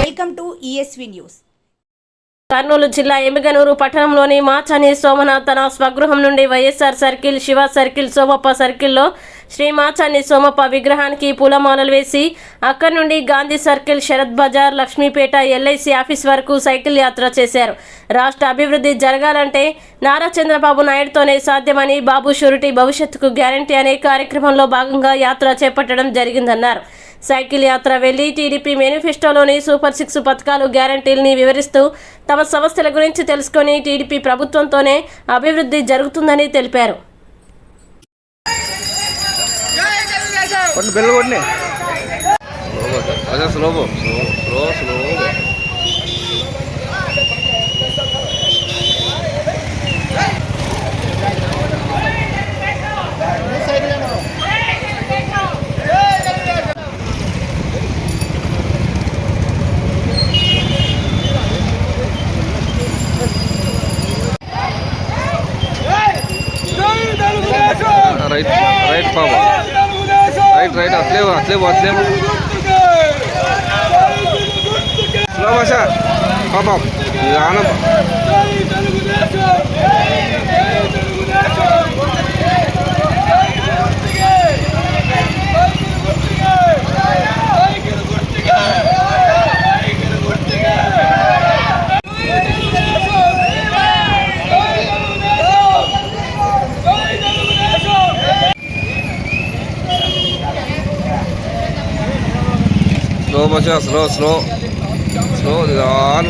Welcome to ESV news Kurnool జిల్లా ఎమ్మిగనూరు పట్టణంలోని మాచని సోమనాథ్ తన స్వగృహం నుండి వైఎస్ఆర్ సర్కిల్ శివ సర్కిల్ సోమప్ప సర్కిల్లో శ్రీ మాచాని సోమప్ప విగ్రహానికి పూలమాలలు వేసి అక్కడి నుండి Gandhi circle Sharath Bazaar Lakshmipet LIC office వరకు సైకిల్ యాత్ర చేశారు. రాష్ట్ర అభివృద్ధి జరగాలంటే నారా చంద్రబాబు నాయుడుతోనే సాధ్యమని బాబు షూరిటీ భవిష్యత్తుకు గ్యారంటీ అనే కార్యక్రమంలో భాగంగా యాత్ర చేపట్టడం జరిగిందన్నారు. సైకిల్ యాత్ర వెళ్ళి టీడీపీ మేనిఫెస్టోలోని సూపర్ సిక్స్ పథకాలు గ్యారంటీల్ని వివరిస్తూ తమ సమస్యల గురించి తెలుసుకొని టీడీపీ ప్రభుత్వంతోనే అభివృద్ధి జరుగుతుందని తెలిపారు. కొన్ని బిల్లు కొట్టి అదే స్లోగో slow slow slow right right పాప. రైట్ రైట్ అట్లేవు అట్లేవు అట్లేవు స్లో భాష పాప ఆనం స్లో భాష slow slow slow on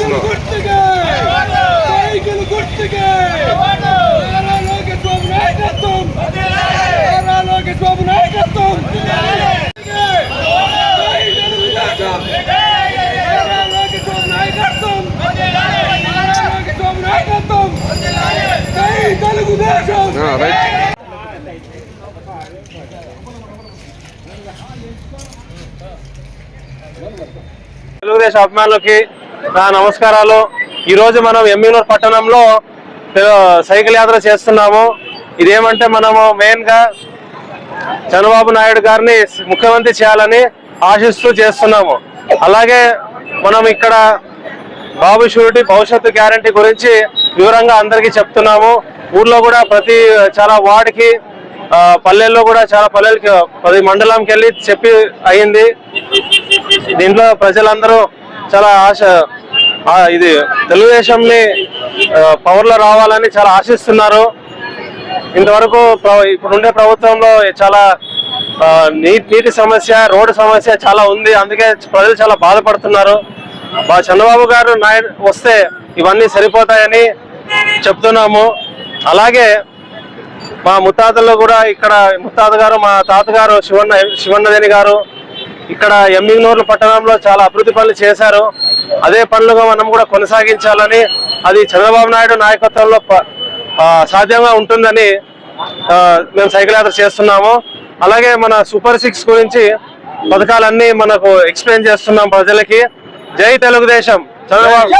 slow గుర్తుగా సైకిల్ గుర్తుగా నారా లోకేష్ బాబు నాయకత్వం నారా లోకేష్ బాబు నాయకత్వం జై తెలుగుదేశం నారా లోకేష్ బాబు నాయకత్వం నారా లోకేష్ బాబు నాయకత్వం జై తెలుగుదేశం అభిమానులకి నా నమస్కారాలు. ఈరోజు మనం ఎమ్మినూరు పట్టణంలో సైకిల్ యాత్ర చేస్తున్నాము. ఇదేమంటే మనము మెయిన్గా చంద్రబాబు నాయుడు గారిని ముఖ్యమంత్రి చేయాలని ఆశిస్తూ చేస్తున్నాము. అలాగే మనం ఇక్కడ బాబు షూరిటీ భవిష్యత్తు గ్యారంటీ గురించి వివరంగా అందరికీ చెప్తున్నాము. ఊర్లో కూడా ప్రతి చాలా వార్డుకి పల్లెల్లో కూడా చాలా పల్లెలకి ప్రతి మండలంకి వెళ్ళి చెప్పి అయింది. దీంట్లో ప్రజలందరూ చాలా ఆశ ఇది తెలుగుదేశంని పవర్లో రావాలని చాలా ఆశిస్తున్నారు. ఇంతవరకు ఇప్పుడుండే ప్రభుత్వంలో చాలా ఆ, నీటి సమస్య రోడ్డు సమస్య చాలా ఉంది. అందుకే ప్రజలు చాలా బాధపడుతున్నారు. చంద్రబాబు గారు నాయుడు వస్తే ఇవన్నీ సరిపోతాయని చెప్తున్నాము. అలాగే మా ముత్తాతల్లో కూడా ఇక్కడ ముత్తాత గారు మా తాతగారు శివన్న శివన్నదేని గారు ఇక్కడ ఎమ్మిగ్నూర్ల పట్టణంలో చాలా అభివృద్ధి పనులు చేశారు. అదే పనులుగా మనం కూడా కొనసాగించాలని అది చంద్రబాబు నాయుడు నాయకత్వంలో ప- సాధ్యంగా ఉంటుందని మేము సైకిల్ యాత్ర చేస్తున్నాము. అలాగే మన సూపర్ సిక్స్ గురించి పథకాలన్నీ మనకు ఎక్స్ప్లెయిన్ చేస్తున్నాం ప్రజలకి. జై తెలుగుదేశం. చంద్రబాబు.